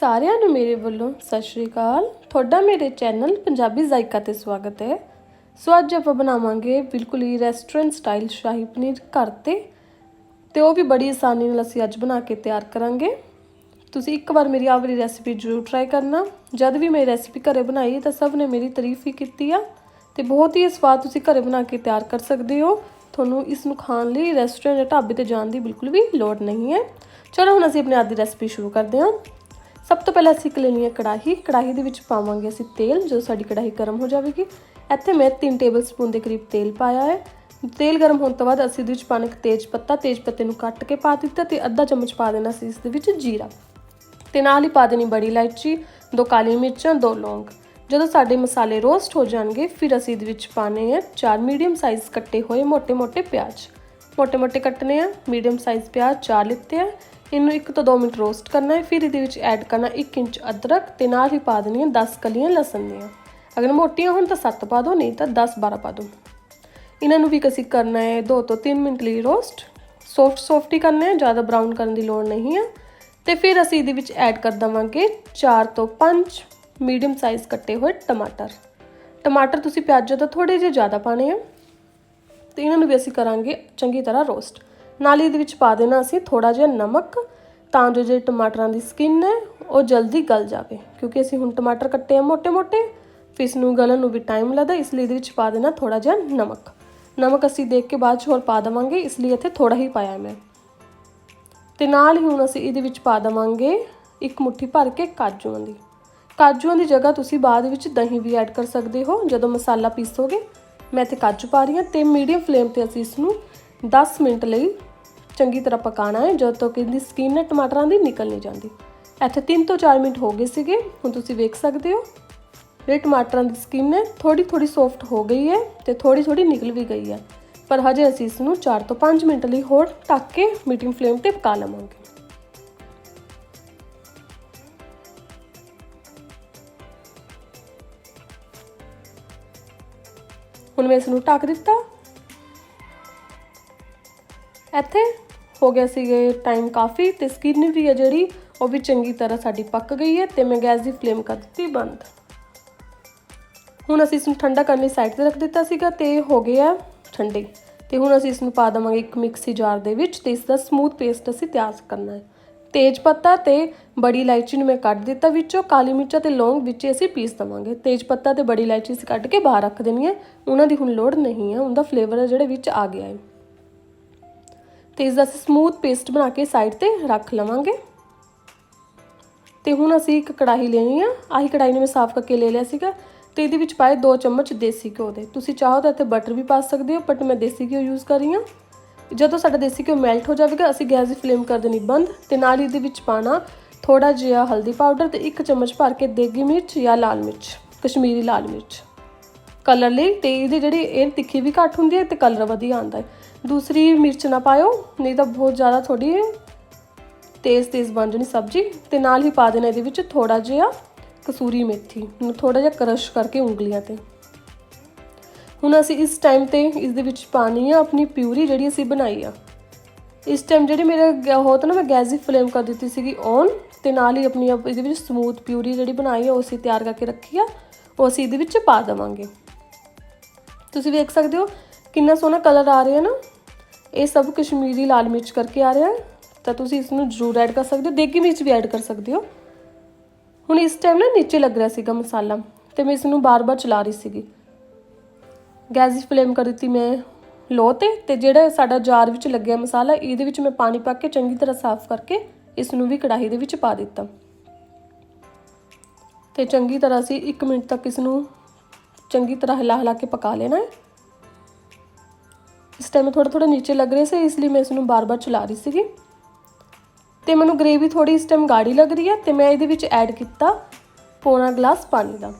ਸਾਰਿਆਂ ਨੂੰ ਮੇਰੇ ਵੱਲੋਂ ਸਤਿ ਸ਼੍ਰੀ ਅਕਾਲ। ਤੁਹਾਡਾ ਮੇਰੇ ਚੈਨਲ ਪੰਜਾਬੀ ਜ਼ਾਇਕਾ ਤੇ ਸਵਾਗਤ ਹੈ। ਸੋ ਅੱਜ ਆਪਾਂ ਬਣਾਵਾਂਗੇ ਬਿਲਕੁਲ ਹੀ ਰੈਸਟੋਰੈਂਟ ਸਟਾਈਲ ਸ਼ਾਹੀ ਪਨੀਰ ਘਰ ਤੇ। ਤੇ ਉਹ ਵੀ ਬੜੀ ਆਸਾਨੀ ਨਾਲ ਅਸੀਂ ਅੱਜ ਬਣਾ ਕੇ ਤਿਆਰ ਕਰਾਂਗੇ। ਤੁਸੀਂ ਇੱਕ ਵਾਰ ਮੇਰੀ ਆਹ ਵਾਲੀ ਰੈਸਿਪੀ ਜ਼ਰੂਰ ਟਰਾਈ ਕਰਨਾ। ਜਦ ਵੀ ਮੈਂ ਰੈਸਿਪੀ ਘਰੇ ਬਣਾਈ ਤਾਂ ਸਭ ਨੇ ਮੇਰੀ ਤਾਰੀਫ ਹੀ ਕੀਤੀ ਆ। ਤੇ ਬਹੁਤ ਹੀ ਸਵਾਦ ਤੁਸੀਂ ਘਰੇ ਬਣਾ ਕੇ ਤਿਆਰ ਕਰ ਸਕਦੇ ਹੋ। ਤੁਹਾਨੂੰ ਇਸ ਨੂੰ ਖਾਣ ਲਈ ਰੈਸਟੋਰੈਂਟ ਜਾਂ ਢਾਬੇ ਤੇ ਜਾਣ ਦੀ ਬਿਲਕੁਲ ਵੀ ਲੋੜ ਨਹੀਂ ਹੈ। ਚਲੋ ਹੁਣ ਅਸੀਂ ਆਪਣੀ ਅੱਜ ਦੀ ਰੈਸਿਪੀ ਸ਼ੁਰੂ ਕਰਦੇ ਹਾਂ। ਸਭ ਤੋਂ ਪਹਿਲਾਂ ਅਸੀਂ ਇੱਕ ਲੈਣੀ ਹੈ ਕੜਾਹੀ। ਕੜਾਹੀ ਦੇ ਵਿੱਚ ਪਾਵਾਂਗੇ ਅਸੀਂ ਤੇਲ, ਜਦੋਂ ਸਾਡੀ ਕੜਾਹੀ ਗਰਮ ਹੋ ਜਾਵੇਗੀ। ਇੱਥੇ ਮੈਂ 3 ਟੇਬਲ ਸਪੂਨ ਦੇ ਕਰੀਬ ਤੇਲ ਪਾਇਆ ਹੈ। ਤੇਲ ਗਰਮ ਹੋਣ ਤੋਂ ਬਾਅਦ ਅਸੀਂ ਇਹਦੇ ਵਿੱਚ ਪਾਣ ਇੱਕ ਤੇਜ ਪੱਤਾ। ਤੇਜ ਪੱਤੇ ਨੂੰ ਕੱਟ ਕੇ ਪਾ ਦਿੱਤਾ ਤੇ ਅੱਧਾ ਚਮਚ ਪਾ ਦੇਣਾ ਸੀ ਇਸ ਦੇ ਵਿੱਚ ਜੀਰਾ। ਤੇ ਨਾਲ ਹੀ ਪਾ ਦੇਣੀ ਬੜੀ ਇਲਾਇਚੀ, ਦੋ ਕਾਲੀ ਮਿਰਚਾਂ, ਦੋ ਲੌਂਗ। ਜਦੋਂ ਸਾਡੇ ਮਸਾਲੇ ਰੋਸਟ ਹੋ ਜਾਣਗੇ, ਫਿਰ ਅਸੀਂ ਇਹਦੇ ਵਿੱਚ ਪਾਣੇ ਹੈ ਚਾਰ ਮੀਡੀਅਮ ਸਾਈਜ਼ ਕੱਟੇ ਹੋਏ ਮੋٹے-ਮੋٹے ਪਿਆਜ਼। ਮੋਟੇ ਮੋਟੇ ਕੱਟਨੇ ਆ, ਮੀਡੀਅਮ ਸਾਈਜ਼ ਪਿਆਜ਼ ਚਾਰ ਲਿੱਤੇ ਆ। ਇਹਨੂੰ ਇੱਕ ਤੋਂ ਦੋ ਮਿੰਟ ਰੋਸਟ ਕਰਨਾ ਹੈ, ਫਿਰ ਇਹਦੇ ਵਿੱਚ ਐਡ ਕਰਨਾ 1 ਇੰਚ ਅਦਰਕ ਤੇ ਨਾਲ ਹੀ ਪਾ ਦੇਣੀ ਹੈ 10 ਕਲੀਆਂ ਲਸਣ ਦੀਆਂ। ਅਗਰ ਮੋਟੀਆਂ ਹੋਣ ਤਾਂ ਸੱਤ ਪਾ ਦਿਓ ਨਹੀਂ ਤਾਂ 10 12 ਪਾ ਦਿਓ ਇਹਨਾਂ ਨੂੰ ਵੀ ਅਸੀਂ ਕਰਨਾ ਹੈ ਦੋ ਤੋਂ ਤਿੰਨ ਮਿੰਟ ਲਈ ਰੋਸਟ ਸੌਫਟ ਸੌਫਟ ਹੀ ਕਰਨਾ ਹੈ ਜ਼ਿਆਦਾ ਬਰਾਊਨ ਕਰਨ ਦੀ ਲੋੜ ਨਹੀਂ ਹੈ ਤੇ ਫਿਰ ਅਸੀਂ ਇਹਦੇ ਵਿੱਚ ਐਡ ਕਰ ਦਵਾਂਗੇ ਚਾਰ ਤੋਂ ਪੰਜ ਮੀਡੀਅਮ ਸਾਈਜ਼ ਕੱਟੇ ਹੋਏ ਟਮਾਟਰ। ਟਮਾਟਰ ਤੁਸੀਂ ਪਿਆਜ਼ ਤੋਂ ਥੋੜੇ ਜਿਹਾ ਜ਼ਿਆਦਾ ਪਾਣੇ ਆ। ਤੇ ਇਹਨਾਂ ਨੂੰ ਵੀ ਅਸੀਂ ਕਰਾਂਗੇ ਚੰਗੀ ਤਰ੍ਹਾਂ ਰੋਸਟ ਨਾਲ ਹੀ ਇਹਦੇ ਵਿੱਚ ਪਾ ਦੇਣਾ ਅਸੀਂ ਥੋੜਾ ਜਿਹਾ ਨਮਕ, ਤਾਂ ਜੋ ਜੇ ਟਮਾਟਰਾਂ ਦੀ ਸਕਿਨ ਹੈ, ਉਹ ਜਲਦੀ ਗਲ ਜਾਵੇ। ਕਿਉਂਕਿ ਅਸੀਂ ਹੁਣ ਟਮਾਟਰ ਕੱਟੇ ਆ ਮੋٹے-ਮੋٹے ਫਿਰ ਇਸ ਨੂੰ ਗਲਣ ਨੂੰ ਵੀ ਟਾਈਮ ਲੱਗਦਾ, ਇਸ ਲਈ ਇਹਦੇ ਵਿੱਚ ਪਾ ਦੇਣਾ ਥੋੜਾ ਜਿਹਾ ਨਮਕ। ਨਮਕ ਅਸੀਂ ਦੇਖ ਕੇ ਬਾਅਦ ਚ ਹੋਰ ਪਾ ਦਵਾਂਗੇ, ਇਸ ਲਈ ਇੱਥੇ ਥੋੜਾ ਹੀ ਪਾਇਆ ਮੈਂ। ਤੇ ਨਾਲ ਹੀ ਹੁਣ ਅਸੀਂ ਇਹਦੇ ਵਿੱਚ ਪਾ ਦਵਾਂਗੇ ਇੱਕ ਮੁਠੀ ਭਰ ਕੇ ਕਾਜੂਆਂ ਦੀ। ਕਾਜੂਆਂ ਦੀ ਜਗ੍ਹਾ ਤੁਸੀਂ ਬਾਅਦ ਵਿੱਚ ਦਹੀਂ ਵੀ ਐਡ ਕਰ ਸਕਦੇ ਹੋ, ਜਦੋਂ ਮਸਾਲਾ ਪੀਸੋਗੇ ਮੈਂ ਇੱਥੇ ਕਾਜੂ ਪਾ ਰਹੀ ਹਾਂ ਤੇ ਮੀਡੀਅਮ ਫਲੇਮ ਤੇ ਅਸੀਂ ਇਸ ਨੂੰ 10 ਮਿੰਟ ਲਈ ਚੰਗੀ ਤਰ੍ਹਾਂ ਪਕਾਣਾ ਹੈ, ਜਦੋਂ ਤੱਕ ਇਹਦੀ ਸਕਿਨ ਨਾ ਟਮਾਟਰਾਂ ਦੀ ਨਿਕਲ ਨਹੀਂ ਜਾਂਦੀ। ਇੱਥੇ 3 ਤੋਂ 4 ਮਿੰਟ ਹੋ ਗਏ ਸੀਗੇ, ਹੁਣ ਤੁਸੀਂ ਵੇਖ ਸਕਦੇ ਹੋ। ਜਿਹੜੇ ਟਮਾਟਰਾਂ ਦੀ ਸਕਿਨ ਹੈ ਥੋੜੀ ਥੋੜੀ ਸੌਫਟ ਹੋ ਗਈ ਹੈ ਤੇ ਥੋੜੀ ਥੋੜੀ ਨਿਕਲ ਵੀ ਗਈ ਹੈ। ਪਰ ਹਜੇ ਅਸੀਂ ਇਸ ਨੂੰ 4 ਤੋਂ 5 ਮਿੰਟ ਲਈ ਹੋਰ ਢੱਕ ਕੇ ਮੀਡੀਅਮ ਫਲੇਮ ਤੇ ਪਕਾ ਲਵਾਂਗੇ। ਹੁਣ ਮੈਂ ਇਸ ਨੂੰ ਢੱਕ ਦਿੱਤਾ। ਇੱਥੇ ਹੋ ਗਿਆ ਸੀਗੇ ਟਾਈਮ ਕਾਫੀ ਤੇ ਸਕਿਨ ਵੀ ਹੈ ਜਿਹੜੀ, ਉਹ ਵੀ ਚੰਗੀ ਤਰ੍ਹਾਂ ਸਾਡੀ ਪੱਕ ਗਈ ਹੈ ਤੇ ਮੈਂ ਗੈਸ ਦੀ ਫਲੇਮ ਕਰ ਦਿੱਤੀ ਬੰਦ। ਹੁਣ ਅਸੀਂ ਇਸ ਨੂੰ ਠੰਡਾ ਕਰਨ ਲਈ ਸਾਈਡ ਤੇ ਰੱਖ ਦਿੱਤਾ ਸੀਗਾ ਤੇ ਹੋ ਗਿਆ ਠੰਡੇ। ਤੇ ਹੁਣ ਅਸੀਂ ਇਸ ਨੂੰ ਪਾ ਦਵਾਂਗੇ ਇੱਕ ਮਿਕਸੀ ਜਾਰ ਦੇ ਵਿੱਚ ਤੇ ਇਸ ਦਾ ਸਮੂਥ ਪੇਸਟ ਅਸੀਂ ਤਿਆਰ ਕਰਨਾ ਹੈ। ਤੇਜ ਪੱਤਾ ਤੇ ਬੜੀ ਇਲਾਇਚੀ ਨੂੰ ਮੈਂ ਕੱਟ ਦਿੱਤਾ ਵਿੱਚੋਂ, ਕਾਲੀ ਮਿਰਚਾਂ ਤੇ ਲੌਂਗ ਵਿੱਚ ਅਸੀਂ ਪੀਸ ਦਵਾਂਗੇ। ਤੇਜ ਪੱਤਾ ਤੇ ਬੜੀ ਇਲਾਇਚੀ ਅਸੀਂ ਕੱਢ ਕੇ ਬਾਹਰ ਰੱਖ ਦੇਣੀ ਹੈ। ਉਹਨਾਂ ਦੀ ਹੁਣ ਲੋੜ ਨਹੀਂ ਹੈ, ਉਹਦਾ ਫਲੇਵਰ ਹੈ ਜਿਹੜੇ ਵਿੱਚ ਆ ਗਿਆ ਹੈ। ਤੇ ਇਸ ਦਾ ਅਸੀਂ ਸਮੂਥ ਪੇਸਟ ਬਣਾ ਕੇ ਸਾਈਡ ਤੇ ਰੱਖ ਲਵਾਂਗੇ। ਤੇ ਹੁਣ ਅਸੀਂ ਇੱਕ ਕੜਾਹੀ ਲੈਣੀ ਆ। ਆਹੀ ਕੜਾਹੀ ਨੂੰ ਮੈਂ ਸਾਫ਼ ਕਰਕੇ ਲੈ ਲਿਆ ਸੀਗਾ। ਤੇ ਇਹਦੇ ਵਿੱਚ ਪਾਏ 2 ਚਮਚ ਦੇਸੀ ਘਿਓ ਦੇ। ਤੁਸੀਂ ਚਾਹੋ ਤਾਂ ਇੱਥੇ ਬਟਰ ਵੀ ਪਾ ਸਕਦੇ ਹੋ ਬਟ ਮੈਂ ਦੇਸੀ ਘਿਓ ਯੂਜ਼ ਕਰ ਰਹੀ ਹਾਂ। ਜਦੋਂ ਸਾਡਾ ਦੇਸੀ ਘਿਓ ਮੈਲਟ ਹੋ ਜਾਵੇਗਾ, ਅਸੀਂ ਗੈਸ ਦੀ ਫਲੇਮ ਕਰ ਦੇਣੀ ਬੰਦ ਤੇ ਨਾਲ ਹੀ ਇਹਦੇ ਵਿੱਚ ਪਾਣਾ ਥੋੜਾ ਜਿਹਾ ਹਲਦੀ ਪਾਊਡਰ ਤੇ ਇੱਕ ਚਮਚ ਭਰ ਕੇ ਦੇਗੀ ਮਿਰਚ ਜਾਂ ਲਾਲ ਮਿਰਚ, ਕਸ਼ਮੀਰੀ ਲਾਲ ਮਿਰਚ। ਕਲਰ ਲਈ ਤੇ ਇਹਦੀ ਜਿਹੜੀ ਇਹ ਤਿੱਖੀ ਵੀ ਘੱਟ ਹੁੰਦੀ ਹੈ ਤੇ ਕਲਰ ਵਧੀਆ ਆਉਂਦਾ ਹੈ। ਦੂਸਰੀ ਮਿਰਚ ਨਾ ਪਾਇਓ, ਨਹੀਂ ਤਾਂ ਬਹੁਤ ਜ਼ਿਆਦਾ ਥੋੜੀ ਤੇਜ਼ ਤੇਜ਼ ਬਣ ਜਾਣੀ ਸਬਜ਼ੀ ਤੇ ਨਾਲ ਹੀ ਪਾ ਦੇਣਾ ਇਹਦੇ ਵਿੱਚ ਥੋੜਾ ਜਿਹਾ ਕਸੂਰੀ ਮੇਥੀ ਨੂੰ ਥੋੜਾ ਜਿਹਾ ਕਰਸ਼ ਕਰਕੇ ਉਂਗਲੀਆਂ ਤੇ। ਹੁਣ ਅਸੀਂ ਇਸ ਟਾਈਮ ਤੇ ਇਸ ਦੇ ਵਿੱਚ ਪਾਣੀ ਆ ਆਪਣੀ ਪਿਊਰੀ ਜਿਹੜੀ ਅਸੀਂ ਬਣਾਈ ਆ। ਇਸ ਟਾਈਮ ਜਿਹੜੀ ਮੇਰੇ ਹੋਤ ਨਾ ਮੈਂ ਗੈਸ ਦੀ ਫਲੇਮ ਕਰ ਦਿੱਤੀ ਸੀਗੀ ਔਨ ਤੇ ਨਾਲ ਹੀ ਆਪਣੀ ਇਹਦੇ ਵਿੱਚ ਸਮੂਥ ਪਿਊਰੀ ਜਿਹੜੀ ਬਣਾਈ ਆ, ਉਹ ਅਸੀਂ ਤਿਆਰ ਕਰਕੇ ਰੱਖੀ ਆ, ਉਹ ਅਸੀਂ ਇਹਦੇ ਵਿੱਚ ਪਾ ਦੇਵਾਂਗੇ। ਤੁਸੀਂ ਵੇਖ ਸਕਦੇ ਹੋ ਕਿੰਨਾ ਸੋਹਣਾ ਕਲਰ ਆ ਰਿਹਾ ਨਾ। ਇਹ ਸਭ ਕਸ਼ਮੀਰੀ ਲਾਲ ਮਿਰਚ ਕਰਕੇ ਆ ਰਿਹਾ ਤਾਂ ਤੁਸੀਂ ਇਸ ਨੂੰ ਜ਼ਰੂਰ ਐਡ ਕਰ ਸਕਦੇ ਹੋ, ਦੇਗੀ ਮਿਰਚ ਵੀ ਐਡ ਕਰ ਸਕਦੇ ਹੋ। ਹੁਣ ਇਸ ਟਾਈਮ ਨਾ ਨੀਚੇ ਲੱਗ ਰਿਹਾ ਸੀਗਾ ਮਸਾਲਾ ਤੇ ਮੈਂ ਇਸ ਨੂੰ ਬਾਰ-ਬਾਰ ਚਲਾ ਰਹੀ ਸੀਗੀ। ਗੈਸ ਦੀ ਫਲੇਮ ਕਰ ਦਿੱਤੀ ਮੈਂ ਲੋ ਤੇ ਤੇ ਜਿਹੜਾ ਸਾਡਾ ਜਾਰ ਵਿੱਚ ਲੱਗਿਆ ਮਸਾਲਾ, ਇਹਦੇ ਵਿੱਚ ਮੈਂ ਪਾਣੀ ਪਾ ਕੇ ਚੰਗੀ ਤਰ੍ਹਾਂ ਸਾਫ਼ ਕਰਕੇ ਇਸ ਨੂੰ ਵੀ ਕੜਾਹੀ ਦੇ ਵਿੱਚ ਪਾ ਦਿੱਤਾ। ਤੇ ਚੰਗੀ ਤਰ੍ਹਾਂ ਅਸੀਂ 1 ਮਿੰਟ ਤੱਕ ਇਸ ਨੂੰ ਚੰਗੀ ਤਰ੍ਹਾਂ ਹਿਲਾ ਹਿਲਾ ਕੇ ਪਕਾ ਲੈਣਾ ਹੈ। ਇਸ ਟਾਈਮ ਥੋੜਾ ਥੋੜਾ ਨੀਚੇ ਲੱਗ ਰਿਹਾ ਸੀ, ਇਸ ਲਈ ਮੈਂ ਇਸ ਨੂੰ ਬਾਰ-ਬਾਰ ਚਲਾ ਰਹੀ ਸੀਗੀ। ਤੇ ਮੈਨੂੰ ਗ੍ਰੇਵੀ ਥੋੜੀ ਇਸ ਟਾਈਮ ਗਾੜੀ ਲੱਗ ਰਹੀ ਹੈ, ਤੇ ਮੈਂ ਇਹਦੇ ਵਿੱਚ ਐਡ ਕੀਤਾ ਪੌਣਾ ਗਲਾਸ ਪਾਣੀ ਦਾ।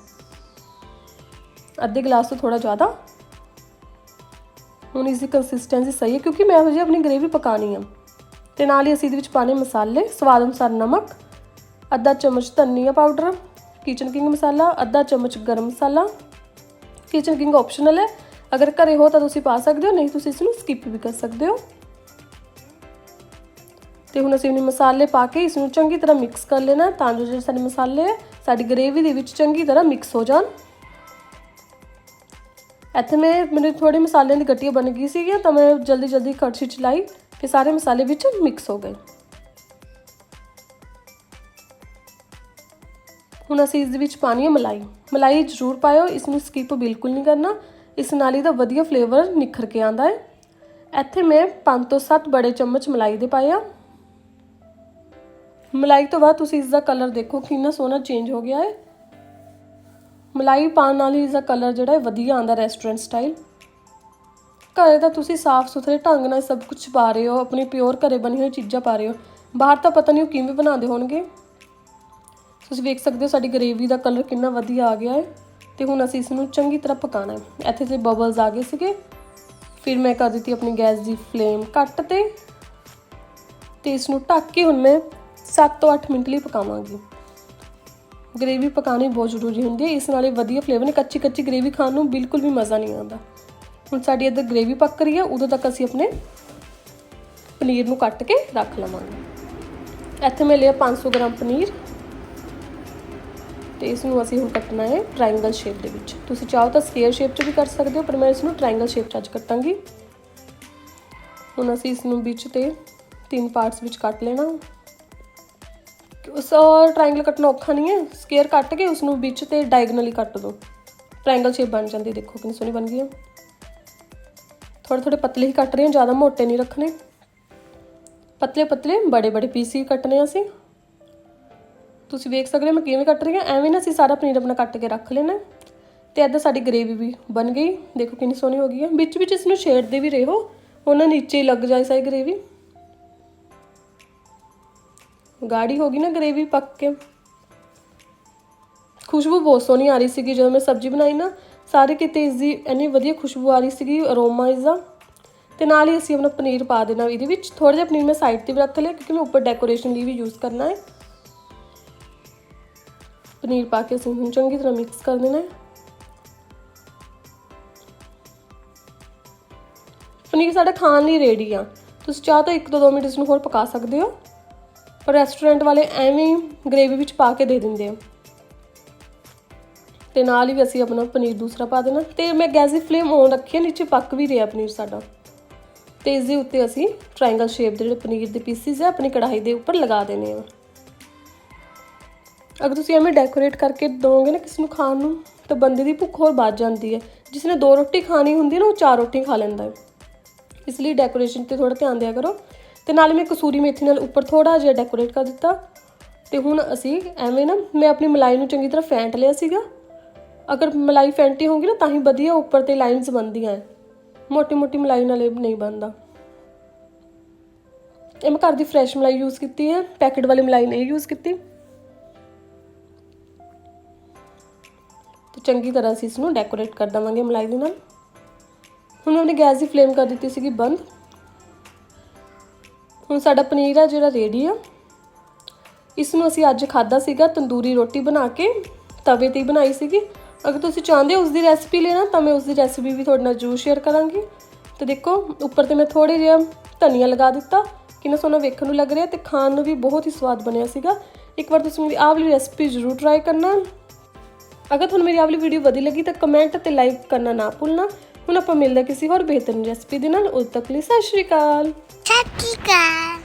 ਅੱਧੇ ਗਲਾਸ ਤੋਂ ਥੋੜਾ ਜ਼ਿਆਦਾ। ਹੁਣ ਇਸ ਦੀ ਕੰਸਿਸਟੈਂਸੀ ਸਹੀ ਹੈ ਕਿਉਂਕਿ ਮੈਂ ਹਜੇ ਆਪਣੀ ਗ੍ਰੇਵੀ ਪਕਾਣੀ ਆ। ਤੇ ਨਾਲ ਹੀ ਅਸੀਂ ਇਹਦੇ ਵਿੱਚ ਪਾਣੇ ਮਸਾਲੇ, ਸਵਾਦ ਅਨੁਸਾਰ ਨਮਕ, ਅੱਧਾ ਚਮਚ ਧਨੀਆ ਪਾਊਡਰ ਕਿਚਨ ਕਿੰਗ ਮਸਾਲਾ, ਅੱਧਾ ਚਮਚ ਗਰਮ ਮਸਾਲਾ। ਕਿਚਨ ਕਿੰਗ ਆਪਸ਼ਨਲ ਹੈ। ਅਗਰ ਘਰੇ ਹੋ ਤਾਂ ਤੁਸੀਂ ਪਾ ਸਕਦੇ ਹੋ, ਨਹੀਂ ਤੁਸੀਂ ਇਸ ਨੂੰ ਸਕਿਪ ਵੀ ਕਰ ਸਕਦੇ ਹੋ। ਤੇ ਹੁਣ ਅਸੀਂ ਉਹਨੇ ਮਸਾਲੇ ਪਾ ਕੇ ਇਸ ਨੂੰ ਚੰਗੀ ਤਰ੍ਹਾਂ ਮਿਕਸ ਕਰ ਲੈਣਾ ਤਾਂ ਜੋ ਜਿਹੜੇ ਸਾਡੇ ਮਸਾਲੇ ਹੈ, ਸਾਡੀ ਗ੍ਰੇਵੀ ਦੇ ਵਿੱਚ ਚੰਗੀ ਤਰ੍ਹਾਂ ਮਿਕਸ ਹੋ ਜਾਣ। ਇੱਥੇ ਮੈਂ ਮੇਰੇ ਥੋੜੇ ਮਸਾਲਿਆਂ ਦੀ ਗੱਟੀਆਂ ਬਣ ਗਈ ਸੀਗੀਆਂ ਤਾਂ ਮੈਂ ਜਲਦੀ ਜਲਦੀ ਕੜਛੀ ਚਲਾਈ ਕਿ ਸਾਰੇ ਮਸਾਲੇ ਵਿੱਚ ਮਿਕਸ ਹੋ ਗਏ। ਹੁਣ ਅਸੀਂ ਇਸ ਦੇ ਵਿੱਚ ਪਾਣੀ ਹੈ ਮਲਾਈ ਮਲਾਈ ਜ਼ਰੂਰ ਪਾਇਓ ਇਸ ਨੂੰ ਸਕਿਪ ਬਿਲਕੁਲ ਨਹੀਂ ਕਰਨਾ, ਇਸ ਨਾਲ ਇਹਦਾ ਵਧੀਆ ਫਲੇਵਰ ਨਿਖਰ ਕੇ ਆਂਦਾ ਹੈ। ਇੱਥੇ ਮੈਂ 5 ਤੋਂ 7 ਬੜੇ ਚਮਚ ਮਲਾਈ ਦੇ ਪਾਏ ਆ। ਮਲਾਈ ਤੋਂ ਬਾਅਦ ਤੁਸੀਂ ਇਸ ਦਾ ਕਲਰ ਦੇਖੋ, ਕਿੰਨਾ ਸੋਹਣਾ ਚੇਂਜ ਹੋ ਗਿਆ ਹੈ। ਮਲਾਈ ਪਾਉਣ ਨਾਲ ਹੀ ਇਸਦਾ ਕਲਰ ਜਿਹੜਾ ਹੈ ਵਧੀਆ ਆਂਦਾ ਰੈਸਟੋਰੈਂਟ ਸਟਾਈਲ ਘਰੇ ਤਾਂ ਤੁਸੀਂ ਸਾਫ਼ ਸੁਥਰੇ ਢੰਗ ਨਾਲ ਸਭ ਕੁਝ ਪਾ ਰਹੇ ਹੋ, ਆਪਣੀ ਪਿਓਰ ਘਰੇ ਬਣੀ ਹੋਈ ਚੀਜ਼ਾਂ ਪਾ ਰਹੇ ਹੋ। ਬਾਹਰ ਤਾਂ ਪਤਾ ਨਹੀਂ ਉਹ ਕਿਵੇਂ ਬਣਾਉਂਦੇ ਹੋਣਗੇ। ਤੁਸੀਂ ਵੇਖ ਸਕਦੇ ਹੋ ਸਾਡੀ ਗ੍ਰੇਵੀ ਦਾ ਕਲਰ ਕਿੰਨਾ ਵਧੀਆ ਆ ਗਿਆ ਹੈ। ਤੇ ਹੁਣ ਅਸੀਂ ਇਸ ਨੂੰ ਚੰਗੀ ਤਰ੍ਹਾਂ ਪਕਾਉਣਾ ਹੈ। ਇੱਥੇ ਤੇ ਬਬਲਸ ਆ ਗਏ ਸੀਗੇ। ਫਿਰ ਮੈਂ ਕਰ ਦਿੱਤੀ ਆਪਣੀ ਗੈਸ ਦੀ ਫਲੇਮ ਘੱਟ ਤੇ ਤੇ ਇਸ ਨੂੰ ਢੱਕ ਕੇ ਹੁਣ ਮੈਂ 7 ਤੋਂ 8 ਮਿੰਟ ਲਈ ਪਕਾਵਾਂਗੀ। ਗ੍ਰੇਵੀ ਪਕਾਉਣੀ ਬਹੁਤ ਜ਼ਰੂਰੀ ਹੁੰਦੀ ਹੈ, ਇਸ ਨਾਲ ਇਹ ਵਧੀਆ ਫਲੇਵਰ ਨੇ, ਕੱਚੀ ਕੱਚੀ ਗ੍ਰੇਵੀ ਖਾਣ ਨੂੰ ਬਿਲਕੁਲ ਵੀ ਮਜ਼ਾ ਨਹੀਂ ਆਉਂਦਾ। ਹੁਣ ਸਾਡੀ ਇੱਧਰ ਗ੍ਰੇਵੀ ਪੱਕ ਰਹੀ ਹੈ, ਉਦੋਂ ਤੱਕ ਅਸੀਂ ਆਪਣੇ ਪਨੀਰ ਨੂੰ ਕੱਟ ਕੇ ਰੱਖ ਲਵਾਂਗੇ। ਇੱਥੇ ਮੈਂ ਲਿਆ 500 ਗ੍ਰਾਮ ਪਨੀਰ ਤੇ ਇਸ ਨੂੰ ਅਸੀਂ ਹੁਣ ਕੱਟਣਾ ਹੈ ਟ੍ਰਾਇੰਗਲ ਸ਼ੇਪ ਦੇ ਵਿੱਚ। ਤੁਸੀਂ ਚਾਹੋ ਤਾਂ ਸਕੁਅਰ ਸ਼ੇਪ 'ਚ ਵੀ ਕਰ ਸਕਦੇ ਹੋ, ਪਰ ਮੈਂ ਇਸ ਨੂੰ ਟ੍ਰਾਇੰਗਲ ਸ਼ੇਪ 'ਚ ਅੱਜ ਕੱਟਾਂਗੀ। ਹੁਣ ਅਸੀਂ ਇਸ ਨੂੰ ਵਿੱਚ ਤੇ ਤਿੰਨ ਪਾਰਟਸ ਵਿੱਚ ਕੱਟ ਲੈਣਾ। ਉਸ ਟ੍ਰਾਇੰਗਲ ਕੱਟਣਾ ਔਖਾ ਨਹੀਂ ਹੈ। ਸਕੁਅਰ ਕੱਟ ਕੇ ਉਸ ਨੂੰ ਵਿੱਚ ਤੇ ਡਾਇਗਨਲੀ ਕੱਟ ਦਿਓ ਟ੍ਰਾਇੰਗਲ ਸ਼ੇਪ ਬਣ ਜਾਂਦੀ ਦੇਖੋ ਕਿੰਨੀ ਸੋਹਣੀ ਬਣ ਗਈ ਹੈ। ਥੋੜੇ ਥੋੜੇ ਪਤਲੇ ਹੀ ਕੱਟ ਰਹੇ ਹਾਂ, ਜ਼ਿਆਦਾ ਮੋਟੇ ਨਹੀਂ ਰੱਖਣੇ। ਪਤਲੇ ਪਤਲੇ, ਬੜੇ ਬੜੇ ਪੀਸ ਹੀ ਕੱਟਨੇ ਅਸੀਂ। ਤੁਸੀਂ ਵੇਖ ਸਕਦੇ ਹੋ ਮੈਂ ਕਿਵੇਂ ਕੱਟ ਰਹੀ ਹਾਂ। ਐਵੇਂ ਨਾ ਅਸੀਂ ਸਾਰਾ ਪਨੀਰ ਆਪਣਾ ਕੱਟ ਕੇ ਰੱਖ ਲੈਣਾ ਤੇ ਇੱਧਰ ਸਾਡੀ ਗ੍ਰੇਵੀ ਵੀ ਬਣ ਗਈ। ਦੇਖੋ ਕਿੰਨੀ ਸੋਹਣੀ ਹੋ ਗਈ ਹੈ। ਵਿੱਚ ਵਿੱਚ ਇਸ ਨੂੰ ਛੇੜਦੇ ਵੀ ਰਹੋ। ਉਹਨਾਂ ਨੀਚੇ ਹੀ ਲੱਗ ਜਾਏ ਸਾਈ ਗ੍ਰੇਵੀ ਗਾੜੀ ਹੋ ਗਈ ਨਾ ਗ੍ਰੇਵੀ ਪੱਕ ਕੇ। ਖੁਸ਼ਬੂ ਬਹੁਤ ਸੋਹਣੀ ਆ ਰਹੀ ਸੀਗੀ ਜਦੋਂ ਮੈਂ ਸਬਜ਼ੀ ਬਣਾਈ ਨਾ, ਸਾਰੇ ਕਿਤੇ ਇਸ ਦੀ ਇੰਨੀ ਵਧੀਆ ਖੁਸ਼ਬੂ ਆ ਰਹੀ ਸੀਗੀ, ਅਰੋਮਾ ਇਸ ਦਾ ਤੇ ਨਾਲ ਹੀ ਅਸੀਂ ਆਪਣਾ ਪਨੀਰ ਪਾ ਦੇਣਾ ਇਹਦੇ ਵਿੱਚ। ਥੋੜਾ ਜਿਹਾ ਪਨੀਰ ਮੈਂ ਸਾਈਡ ਤੇ ਵੀ ਰੱਖ ਲਿਆ ਕਿਉਂਕਿ ਮੈਂ ਉੱਪਰ ਡੈਕੋਰੇਸ਼ਨ ਲਈ ਵੀ ਯੂਜ਼ ਕਰਨਾ ਹੈ। ਪਨੀਰ ਪਾ ਕੇ ਅਸੀਂ ਹੁਣ ਚੰਗੀ ਤਰ੍ਹਾਂ ਮਿਕਸ ਕਰ ਦੇਣਾ ਹੈ। ਪਨੀਰ ਸਾਡਾ ਖਾਣ ਲਈ ਰੈਡੀ ਆ। ਤੁਸੀਂ ਚਾਹ ਤਾਂ 1 ਤੋਂ 2 ਮਿੰਟ ਇਸ ਨੂੰ ਹੋਰ ਪਕਾ ਸਕਦੇ ਹੋ। ਰੈਸਟੋਰੈਂਟ ਵਾਲੇ ਐਵੇਂ ਹੀ ਗ੍ਰੇਵੀ ਵਿੱਚ ਪਾ ਕੇ ਦੇ ਦਿੰਦੇ ਆ। ਤੇ ਨਾਲ ਹੀ ਅਸੀਂ ਆਪਣਾ ਪਨੀਰ ਦੂਸਰਾ ਪਾ ਦੇਣਾ। ਤੇ ਮੈਂ ਗੈਸ ਦੀ ਫਲੇਮ ਔਨ ਰੱਖੀ ਹੈ ਨੀਚੇ ਪੱਕ ਵੀ ਰਿਹਾ ਪਨੀਰ ਸਾਡਾ। ਤੇ ਇਸ ਦੇ ਉੱਤੇ ਅਸੀਂ ਟ੍ਰਾਇੰਗਲ ਸ਼ੇਪ ਦੇ ਜਿਹੜੇ ਪਨੀਰ ਦੇ ਪੀਸਿਸ ਆ, ਆਪਣੀ ਕੜਾਹੀ ਦੇ ਉੱਪਰ ਲਗਾ ਦੇਣੇ ਆ। ਅਗਰ ਤੁਸੀਂ ਐਵੇਂ ਡੈਕੋਰੇਟ ਕਰਕੇ ਦੋਗੇ ਨਾ ਕਿਸੇ ਨੂੰ ਖਾਣ ਨੂੰ, ਤਾਂ ਬੰਦੇ ਦੀ ਭੁੱਖ ਹੋਰ ਵੱਧ ਜਾਂਦੀ ਹੈ। ਜਿਸ ਨੇ ਦੋ ਰੋਟੀ ਖਾਣੀ ਹੁੰਦੀ ਨਾ, ਉਹ ਚਾਰ ਰੋਟੀ ਖਾ ਲੈਂਦਾ ਹੈ। ਇਸ ਲਈ ਡੈਕੋਰੇਸ਼ਨ ਤੇ ਥੋੜਾ ਧਿਆਨ ਦਿਆ ਕਰੋ। ਤੇ ਨਾਲ ਮੈਂ ਕਸੂਰੀ ਮੇਥੀ ਨਾਲ ਉੱਪਰ ਥੋੜਾ ਜਿਹਾ ਡੈਕੋਰੇਟ ਕਰ ਦਿੱਤਾ। ਤੇ ਹੁਣ ਅਸੀਂ ਐਵੇਂ ਨਾ ਮੈਂ ਆਪਣੀ ਮਲਾਈ ਨੂੰ ਚੰਗੀ ਤਰ੍ਹਾਂ ਫੈਂਟ ਲਿਆ ਸੀਗਾ। ਅਗਰ ਮਲਾਈ ਫੈਂਟੀ ਹੋਊਗੀ ਨਾ ਤਾਂ ਹੀ ਵਧੀਆ ਉੱਪਰ ਤੇ ਲਾਈਨਸ ਬਣਦੀਆਂ ਮੋਟੀ ਮੋਟੀ ਮਲਾਈ ਨਾਲ ਇਹ ਨਹੀਂ ਬਣਦਾ। ਇਹ ਮੈਂ ਘਰ ਦੀ ਫਰੈਸ਼ ਮਲਾਈ ਯੂਜ਼ ਕੀਤੀ ਹੈ ਪੈਕਟ ਵਾਲੀ ਮਲਾਈ ਨਹੀਂ ਯੂਜ਼ ਕੀਤੀ। ਤੇ ਚੰਗੀ ਤਰ੍ਹਾਂ ਅਸੀਂ ਇਸ ਨੂੰ ਡੈਕੋਰੇਟ ਕਰ ਦਵਾਂਗੇ ਮਲਾਈ ਦੇ ਨਾਲ। ਹੁਣ ਉਹਨੇ ਗੈਸ ਦੀ ਫਲੇਮ ਕਰ ਦਿੱਤੀ ਸੀਗੀ ਬੰਦ। ਹੁਣ ਸਾਡਾ ਪਨੀਰ ਆ ਜਿਹੜਾ ਰੈਡੀ ਆ। ਇਸ ਨੂੰ ਅਸੀਂ ਅੱਜ ਖਾਦਾ ਸੀਗਾ, ਤੰਦੂਰੀ ਰੋਟੀ ਬਣਾ ਕੇ, ਤਵੇ ਤੇ ਹੀ ਬਣਾਈ ਸੀਗੀ। ਅਗਰ ਤੁਸੀਂ ਚਾਹੁੰਦੇ ਹੋ ਉਸ ਦੀ ਰੈਸਪੀ ਲੈਣਾ, ਤਾਂ ਮੈਂ ਉਸ ਦੀ ਰੈਸਪੀ ਵੀ ਤੁਹਾਡੇ ਨਾਲ ਜ਼ਰੂਰ ਸ਼ੇਅਰ ਕਰਾਂਗੀ। ਤੇ ਦੇਖੋ, ਉੱਪਰ ਤੇ ਮੈਂ ਥੋੜੇ ਜਿਹਾ ਧਨੀਆ ਲਗਾ ਦਿੱਤਾ, ਕਿੰਨਾ ਸੋਹਣਾ ਵੇਖਣ ਨੂੰ ਲੱਗ ਰਿਹਾ ਤੇ ਖਾਣ ਨੂੰ ਵੀ ਬਹੁਤ ਹੀ ਸਵਾਦ ਬਣਿਆ ਸੀਗਾ। ਇੱਕ ਵਾਰ ਤੁਸੀਂ ਮੇਰੀ ਆਹ ਵਾਲੀ ਰੈਸਪੀ ਜ਼ਰੂਰ ਟਰਾਈ ਕਰਨਾ। ਅਗਰ ਤੁਹਾਨੂੰ ਮੇਰੀ ਆਹ ਵਾਲੀ ਵੀਡੀਓ ਵਧੀਆ ਲੱਗੀ, ਤਾਂ ਕਮੈਂਟ ਤੇ ਲਾਈਕ ਕਰਨਾ ਨਾ ਭੁੱਲਣਾ। ਹੁਣ ਆਪਾਂ ਮਿਲਦੇ ਕਿਸੇ ਹੋਰ ਬਿਹਤਰੀਨ ਰੈਸਪੀ ਦੇ ਨਾਲ। ਉਦੋਂ ਤੱਕ ਲਈ ਸਤਿ ਸ਼੍ਰੀ ਅਕਾਲ। ਸਤਿ ਸ਼੍ਰੀ ਅਕਾਲ।